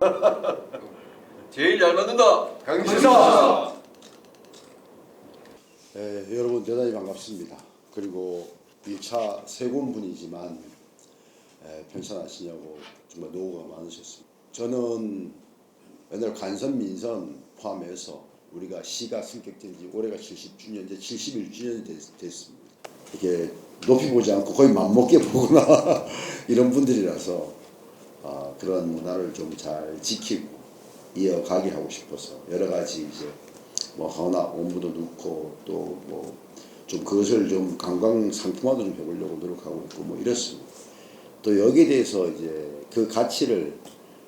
제일 잘 만든다. 강신사. 예, 여러분 대단히 반갑습니다. 그리고 1차 세군분이지만 예, 편찮으시냐고 정말 노고가 많으셨습니다. 저는 옛날 간선 민선 포함해서 우리가 시가 승격된 지 올해가 70주년, 이제 71주년이 됐, 습니다 이게 높이 보지 않고 거의 맘먹게 보거나 이런 분들이라서 아, 그런 문화를 좀 잘 지키고 이어가게 하고 싶어서 여러 가지 이제 뭐 하나 원부도 넣고 또 뭐 좀 그것을 좀 관광 상품화도 좀 해보려고 노력하고 있고 뭐 이렇습니다. 또 여기에 대해서 이제 그 가치를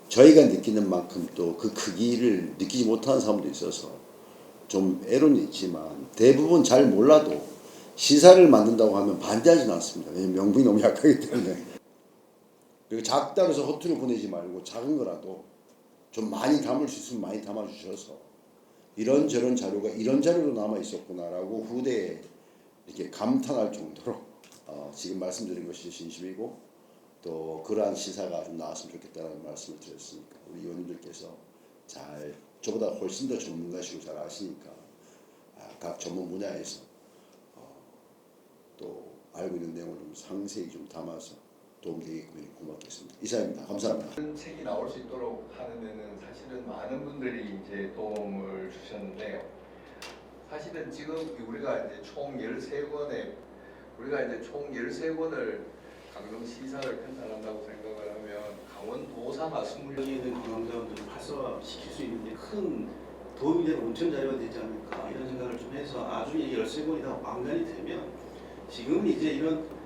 저희가 느끼는 만큼 또 그 크기를 느끼지 못하는 사람도 있어서 좀 애로는 있지만 대부분 잘 몰라도 시사를 만든다고 하면 반대하지는 않습니다. 왜냐면 명분이 너무 약하기 때문에. 그리고 작다고 해서 허투루 보내지 말고 작은 거라도 좀 많이 담을 수 있으면 많이 담아 주셔서 이런저런 자료가 이런 자료로 남아 있었구나라고 후대에 이렇게 감탄할 정도로 어, 지금 말씀드린 것이 진심이고 또 그러한 시사가 좀 나왔으면 좋겠다는 말씀을 드렸으니까 우리 의원님들께서 잘 저보다 훨씬 더 전문가시고 잘 아시니까 아, 각 전문 분야에서 어, 또 알고 있는 내용을 좀 상세히 좀 담아서 도움되게끔 고맙겠습니다. 이상입니다. 감사합니다. 이런 책이 나올 수 있도록 하는 데는 사실은 많은 분들이 이제 도움을 주셨는데요. 사실은 지금 우리가 이제 총 13권의 우리가 이제 총 13권을 강동 시사를 편찬한다고 생각을 하면 강원도사가 20 여기 있는 관광자분들을 활성화시킬 수 있는 게큰 도움이 되는 온천 자료가 되지 않을까 이런 생각을 좀 해서 나중에 이 열세 권이 다 완간이 되면 지금 이제 이런 예,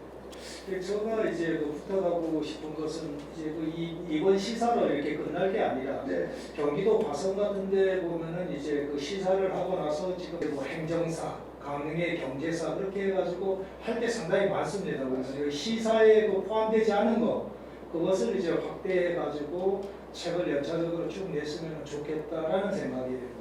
제가 이제 그 부탁하고 싶은 것은 이제 그 이, 이번 시사로 이렇게 끝날 게 아니라 네. 경기도 화성 같은데 보면은 이제 그 시사를 하고 나서 지금 뭐 행정사, 강릉의 경제사 그렇게 해가지고 할 게 상당히 많습니다. 그래서 이 시사에 그 포함되지 않은 거 그것을 이제 확대해가지고 책을 연차적으로 쭉 냈으면 좋겠다라는 생각이에요.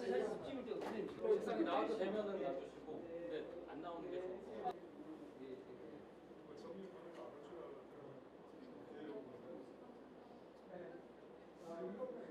사실 습집일 때 선생님 책상에 나와도 되면은 놔주시고 근데 안 나오는 게 좋고 네. 아,